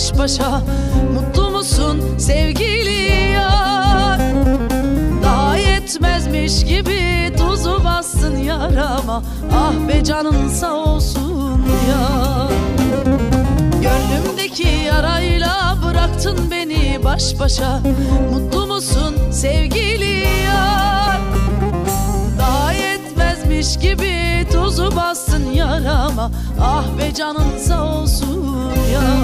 baş başa. Mutlu musun sevgili yar? Daha yetmezmiş gibi tuzu bastın yarama. Ah be canın sağ olsun ya Gönlümdeki yarayla bıraktın beni baş başa. Mutlu musun sevgili yar? Daha yetmezmiş gibi tuzu bastın yarama. Ah be canın sağ olsun ya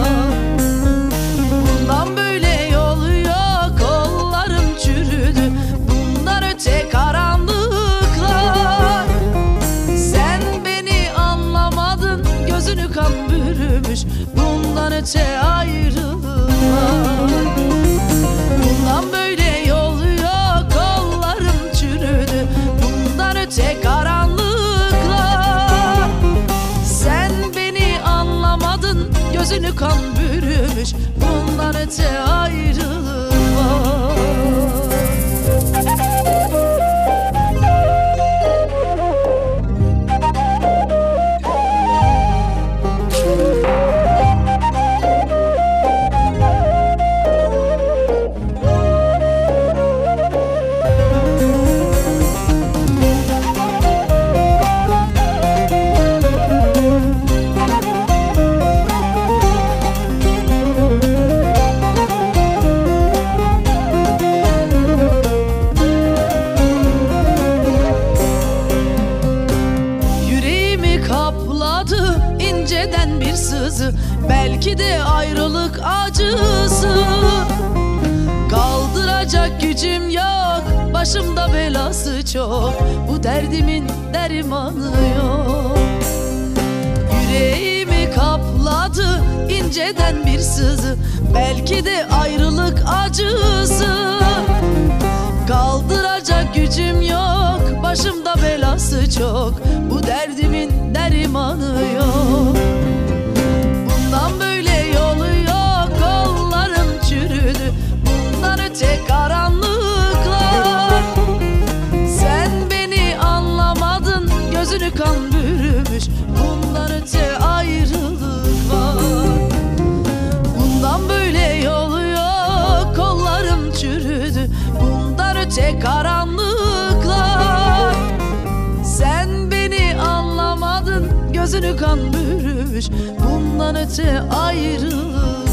gözünü kan bürümüş Bundan öte ayrılık inceden bir sızı Belki de ayrılık acısı. Kaldıracak gücüm yok Başımda belası çok. Bu derdimin dermanı yok. Yüreğimi kapladı inceden bir sızı. Belki de ayrılık acısı. Kaldıracak gücüm yok Başımda belası çok. Bu derdimin dermanı yok Bundan öte karanlıklar. Sen beni anlamadın Gözünü kan bürümüş. Bundan öte ayrılık